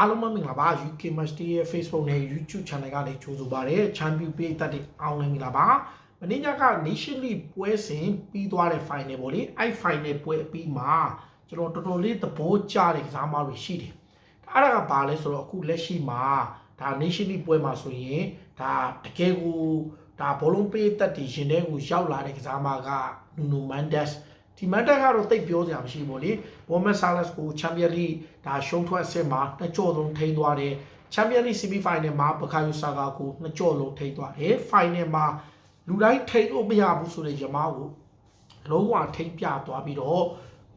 အားလုံးမင်္ဂလာပါ UK Match ရဲ့ Facebook နဲ့ YouTube Channel ကနေကြိုဆိုပါရစေ Champion ပေးသက်တဲ့အောင်လည်းမင်္ဂလာပါမင်းညက Nation League ပွဲစဉ်ပြီးသွားတဲ့ final ပေါ့လေအဲ့ final ပွဲအပြီးမှာကျွန်တော်တော်တော်လေးသဘောကျတဲ့ကစားမတွေရှိတယ်အဲ့ဒါကဘာလဲဆိုတော့အခုလက်ရှိမှာဒါ Nation League ပွဲမှာဆိုရင်ဒါတကယ်ကိုဒါဘောလုံးပေးသက်တည်ရှင်တဲ့ကိုရောက်လာတဲ့ကစားမက Nuno Mendes ဒီမန်တက်ကတော့တိတ်ပြောစရာမရှိဘူးလေဘောမက်ဆာလက်စ်ကိုချန်ပီယံလိဒါရှုံးထွက်အဆင့်မှာနှစ်ကြော့လုံးထိန်းသွားတယ်ချန်ပီယံလိဆီမီဖိုင်နယ်မှာဘကာယိုဆာဂါကိုနှစ်ကြော့လုံးထိန်းသွားတယ်ဖိုင်နယ်မှာလူတိုင်းထိန်းလို့မရဘူးဆိုတဲ့ယမားကိုလုံးဝထိန်းပြသွားပြီးတော့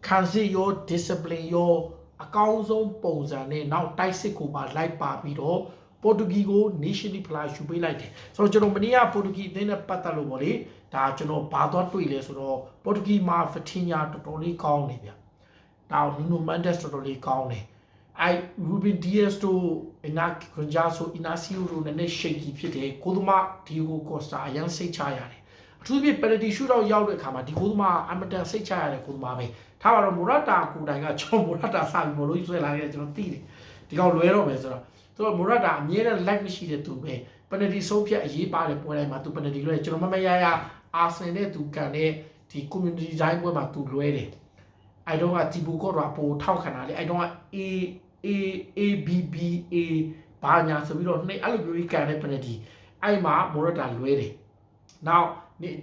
ခံစစ်ရော discipline ရောအကောင်းဆုံးပုံစံနဲ့နောက်တိုက်စစ်ကိုပါလိုက်ပါပြီးတော့ပေါ်တူဂီကို Nation League ဖလားယူပေးလိုက်တယ်ဆိုတော့ကျွန်တော်မနေ့ကပေါ်တူဂီအသင်းနဲ့ပတ်သက်လို့ပေါ့လေ ဒါကျွန်တော်ဘာသွားတွေ့လဲဆိုတော့ပေါ်တူဂီမှာဖတင်ညာတော်တော်လေးကောင်းနေဗျဒါနူနိုမန်ဒက်တော်တော်လေးကောင်းတယ်အဲရူဘင်ဒီယက်စ်တို့အနာကွန်ဂျာဆိုအီနာစီယိုတို့နဲ့ရှိတ်ကြီးဖြစ်တယ်ကိုသမာဒီယိုကိုစတာအရန်စိတ်ချရတယ်အထူးသဖြင့်ပယ်နတီရှူတော့ရောက်တဲ့အခါမှာဒီကိုသမာအမတန်စိတ်ချရတဲ့ကိုသမာပဲထားပါတော့မိုရတာကိုတိုင်ကကျွန်တော်မိုရတာစပြီးမလို့ဆွဲလာခဲ့ကျွန်တော်သိတယ်ဒီကောင်လွဲတော့မယ်ဆိုတော့သူကမိုရတာအမြဲတမ်း like မရှိတဲ့သူပဲပယ်နတီဆုံးဖြတ်အရေးပါတဲ့ပွဲတိုင်းမှာသူပယ်နတီလွဲကျွန်တော်မမရရ အာဆင်နဲ့သူကန်တဲ့ဒီ community တိုင်းပွဲမှာသူလွဲတယ်အဲတော့ကတီဘူကော့တော့ပိုထောက်ခံတာလေအဲတော့က A A A B B A ဘာညာဆိုပြီးတော့နှစ်အဲ့လိုမျိုးကြီးကန်တဲ့ penalty အဲ့မှာမော်ရတာလွဲတယ်။ now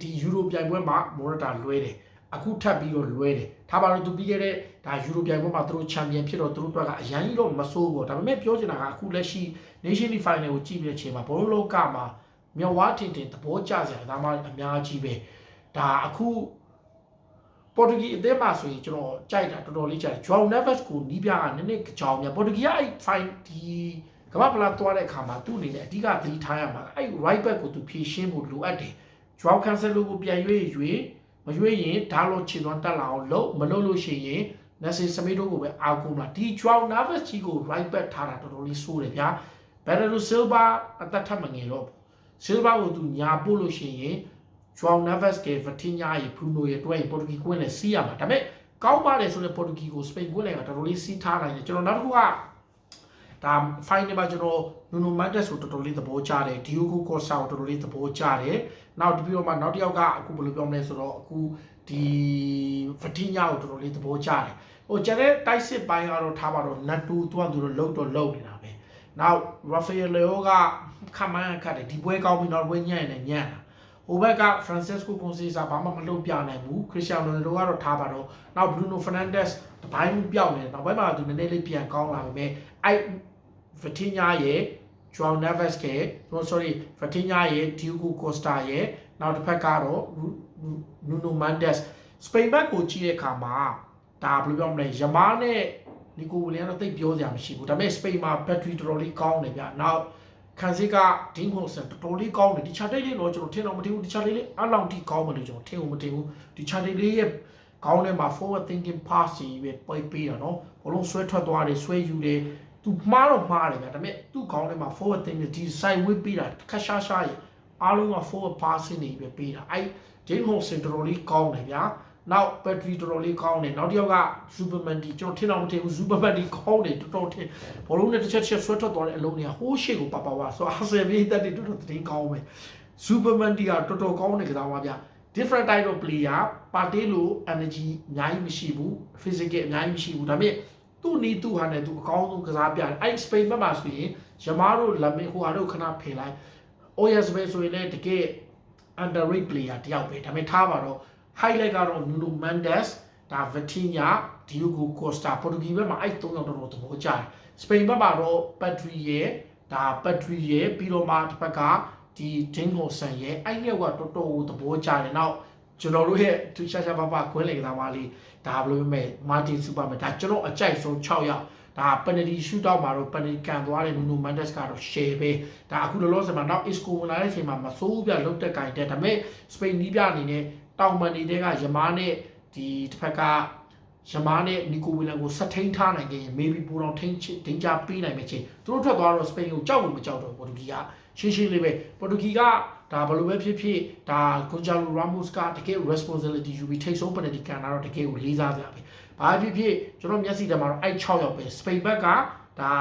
ဒီယူရိုပြိုင်ပွဲမှာမော်ရတာလွဲတယ်။အခုထပ်ပြီးတော့လွဲတယ်။ထားပါတော့သူပြီးခဲ့တဲ့ဒါယူရိုပြိုင်ပွဲမှာသူတို့ချန်ပီယံဖြစ်တော့သူတို့ဘက်ကအရန်ကြီးတော့မဆိုးဘူး။ဒါပေမဲ့ပြောချင်တာကအခုလက်ရှိ Nation League Final ကိုကြည့်ပြီးတဲ့အချိန်မှာဘောလုံးလောကမှာ မြောက်ဝါထင်ထင်သဘောကျစရာဒါမှအများကြီးပဲ။ဒါအခုပေါ်တူဂီအသင်းမှာဆိုရင်ကျွန်တော်ကြိုက်တာတော်တော်လေးကြိုက်တယ်ဂျွန်နက်ဗက်စ်ကိုနီးပြကနည်းနည်းကြောင်မြပေါ်တူဂီကအဲ့ဖိုင်ဒီကမ္ဘာဖလားသွားတဲ့အခါမှာသူ့အနေနဲ့အဓိကသတိထားရမှာအဲ့ right back ကိုသူဖြည့်ရှင်းဖို့လိုအပ်တယ်ဂျွန်ကန်ဆယ်လိုကိုပြန်ရွေးရွေးမရွေးရင်ဒါလို့ခြေသွန်းတက်လာအောင်လုပ်မလုပ်လို့ရှိရင်နက်ဆီစမီတိုကိုပဲအာကူမလားဒီဂျွန်နက်ဗက်စ်ကြီးကို right back ထားတာတော်တော်လေးဆိုးတယ်ဗျာဘယ်လိုဆီလ်ဗာအသက်ထပ်မငယ်တော့ ဆီလ်ဗာကိုသူညာပို့လို့ရှိရင် Joao Neves က Vitinha ရေ Bruno ရေတွဲပေါ်တူဂီကွင်းနဲ့စီးရမှာဒါပေမဲ့ကောင်းပါတယ်ဆိုတဲ့ပေါ်တူဂီကိုစပိန်ကွင်းလည်းတော်တော်လေးစီးထားနိုင်တယ်ကျွန်တော်နောက်တစ်ခုကဒါ final မှာကျွန်တော် Nuno Mendes ကိုတော်တော်လေးသဘောကျတယ် Diogo Costa ကိုတော်တော်လေးသဘောကျတယ်နောက်ဒီပြီးတော့မှနောက်တစ်ယောက်ကအခုဘယ်လိုပြောမလဲဆိုတော့အခုဒီ Vitinha ကိုတော်တော်လေးသဘောကျတယ်ဟိုကျတဲ့တိုက်စစ်ပိုင်းကတော့ထားပါတော့ Nato သူကသူတို့လှုပ်တော့လှုပ်နေတာပဲ နောက် Rafael Leo ကခမန်းခတ်တယ်ဒီပွဲကောင်းပြီးနောက်ပွဲညံ့နေညံ့တာဟိုဘက်က Francisco Conceição ဘာမှမလုပ်ပြနိုင်ဘူး Cristiano Ronaldo ကတော့ထားပါတော့နောက် Bruno Fernandes တပိုင်းမှုပြောက်နေတယ်နောက်ပိုင်းမှာသူနည်းနည်းလေးပြန်ကောင်းလာပြီပဲအဲ့ Vitinha ရဲ့ Joao Neves က no sorry Vitinha ရဲ့ Diogo Costa ရဲ့နောက်တစ်ဖက်ကတော့ Nuno Mendes စပိန်ဘက်ကိုကြည့်တဲ့အခါမှာဒါဘယ်လိုပြောမလဲယမားနဲ့ နီကိုဝီလျံတော့သိပ်ပြောစရာမရှိဘူးဒါပေမဲ့စပိန်မှာ battery တော်တော်လေးကောင်းတယ်ဗျနောက်ခန်စစ်ကဒင်းခွန်ဆန်တော်တော်လေးကောင်းတယ်ဒီချာတိတ်လေးတော့ကျွန်တော်ထင်တော့မထင်ဘူးဒီချာတိတ်လေးအလောင်ထိကောင်းမယ်လို့ကျွန်တော်ထင်ဘူးမထင်ဘူးဒီချာတိတ်လေးရဲ့ကောင်းတဲ့မှာ forward thinking pass ကြီးပဲပိတ်ပေးတာနော်ဘလုံးဆွဲထွက်သွားတယ်ဆွဲယူတယ်သူမှားတော့မှားတယ်ဗျဒါပေမဲ့သူ့ကောင်းတဲ့မှာ forward thinking ဒီ side whip ပေးတာခက်ရှားရှားရဲ့အားလုံးက forward passing နေပဲပေးတာအဲ့ဒင်းခွန်ဆန်တော်တော်လေးကောင်းတယ်ဗျာ နောက် battery တော်တော်လေးကောင်းတယ်နောက်တစ်ယောက်က superman ဒီကျွန်တော်ထင်တော့မထင်ဘူး superman ဒီကောင်းတယ်တော်တော်ထင်ဘောလုံးနဲ့တစ်ချက်တစ်ချက်ဆွဲထွက်သွားတဲ့အလုံးတွေကဟိုးရှေ့ကိုပါပါပါဆိုအာဆယ်မြေတက်တွေတော်တော်တင်းကောင်းပဲ superman ဒီကတော်တော်ကောင်းတယ်ကစားပါဗျာ different type of player ပါတေးလို့ energy အများကြီးမရှိဘူး physical အများကြီးမရှိဘူးဒါပေမဲ့သူ့နီးသူ့ဟာနဲ့သူအကောင်းဆုံးကစားပြတယ်အဲ့ Spain ဘက်မှာဆိုရင်ယမားတို့လမင်းဟိုဟာတို့ခဏဖယ်လိုက် OS ပဲဆိုရင်လည်းတကယ် underrated player တယောက်ပဲဒါပေမဲ့ထားပါတော့ highlight ကတော့ Nuno Mendes ဒါ Vitinha Diogo Costa ပေါ်တူဂီဘက်မှာအဲ့၃ယောက်တော်တော်သဘောကျတယ်စပိန်ဘက်မှာတော့ Pedri ရဲ့ဒါ Pedri ရဲ့ပြီးတော့မှတစ်ဖက်ကဒီ Dingo San ရဲ့အဲ့ယောက်ကတော်တော်ကိုသဘောကျတယ်နောက်ကျွန်တော်တို့ရဲ့သူရှာရှာပါပါခွင်းလေကစားမလေးဒါဘယ်လိုမဲ့ Martin Superman ဒါကျွန်တော်အကြိုက်ဆုံး6ယောက်ဒါ penalty shoot out မှာတော့ penalty ကန်သွားတဲ့ Nuno Mendes ကတော့ share ပဲဒါအခုလောလောဆယ်မှာနောက် Isco ဝင်လာတဲ့အချိန်မှာမဆိုးပြလုတ်တက်ကင်တဲ့ဒါပေမဲ့ Spain နီးပြအနေနဲ့ တောင်မန်နေတဲ့ကယမားနဲ့ဒီတစ်ဖက်ကယမားနဲ့နီကိုဝီလန်ကိုဆက်ထိန်ထားနိုင်ခဲ့ရင် maybe ပူတော်ထိန်ထိန်ချပေးနိုင်မယ်ချင်းသူတို့ထွက်သွားတော့စပိန်ကိုကြောက်ဖို့မကြောက်တော့ပေါ်တူဂီကရှင်းရှင်းလေးပဲပေါ်တူဂီကဒါဘယ်လိုပဲဖြစ်ဖြစ်ဒါကွန်ဂျာလိုရာမို့စ်ကတကယ် responsibility ယူပြီးထိတ်ဆုံး penalty ကန်တာတော့တကယ်ကိုလေးစားစရာပဲဘာဖြစ်ဖြစ်ကျွန်တော်မျက်စိထဲမှာတော့အဲ့6ယောက်ပဲစပိန်ဘက်ကဒါ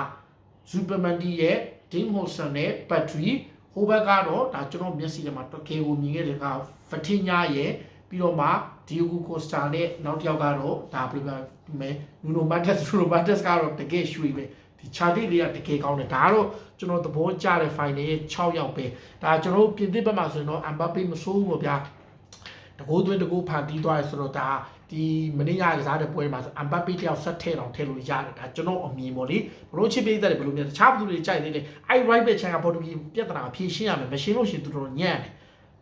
Supermandi ရဲ့ Dean Holson နဲ့ Battery ဟိုဘက်ကတော့ဒါကျွန်တော်မျက်စိထဲမှာတကယ်ကိုမြင်ခဲ့တဲ့က Fatinha ရဲ့ ပြီးတော့မှ Diogo Costa နဲ့နောက်တစ်ယောက်ကတော့ဒါဘယ်လိုပြောမလဲ Nuno Mendes Nuno Mendes ကတော့တကယ်ရွှေပဲဒီ Charlie တွေကတကယ်ကောင်းတယ်ဒါကတော့ကျွန်တော်သဘောကျတဲ့ final ရဲ့6ယောက်ပဲဒါကျွန်တော်တို့ပြင်သစ်ဘက်မှာဆိုရင်တော့ Mbappe မစိုးဘူးပေါ့ဗျာတကိုးသွင်းတကိုးဖန်တီးသွားရဆိုတော့ဒါဒီမနေ့ကကစားတဲ့ပွဲမှာဆိုအမ်ဘပီတယောက်ဆက်ထဲတောင်ထည့်လို့ရတယ်ဒါကျွန်တော်အမြင်ပေါ့လေဘလို့ချစ်ပေးတဲ့ဘလို့မြင်တခြားဘသူတွေကြိုက်သေးတယ်အဲ့ right back ချန်ကပေါ်တူဂီပြဿနာဖြေရှင်းရမယ်မရှင်းလို့ရှိရင်သူတို့ညံ့တယ်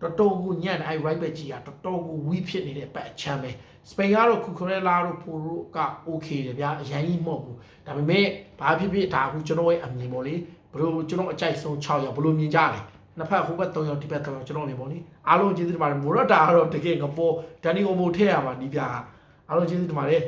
တော်တော်ကိုညံ့တယ်အဲ့ right back ကြီးကတော်တော်ကိုဝီးဖြစ်နေတဲ့ပတ်ချမ်းပဲစပိန်ကတော့ကူခရဲလာတို့ပိုရိုက okay တယ်ဗျာအရင်ကြီးမဟုတ်ဘူးဒါပေမဲ့ဘာဖြစ်ဖြစ်ဒါအခုကျွန်တော်ရဲ့အမြင်ပေါ့လေဘလို့ကျွန်တော်အကြိုက်ဆုံး6ရောက်ဘလို့မြင်ကြလဲနှစ်ဖက်ဟိုဘက်3ယောက်ဒီဘက်3ယောက်ကျွန်တော်နေပေါ့လေအားလုံးကျေးဇူးတင်ပါတယ်မိုရတာကတော့တကယ်ငပေါ်ဒန်နီအိုမိုထည့်ရမှာနီးပြားအားလုံးကျေးဇူးတင်ပါတယ်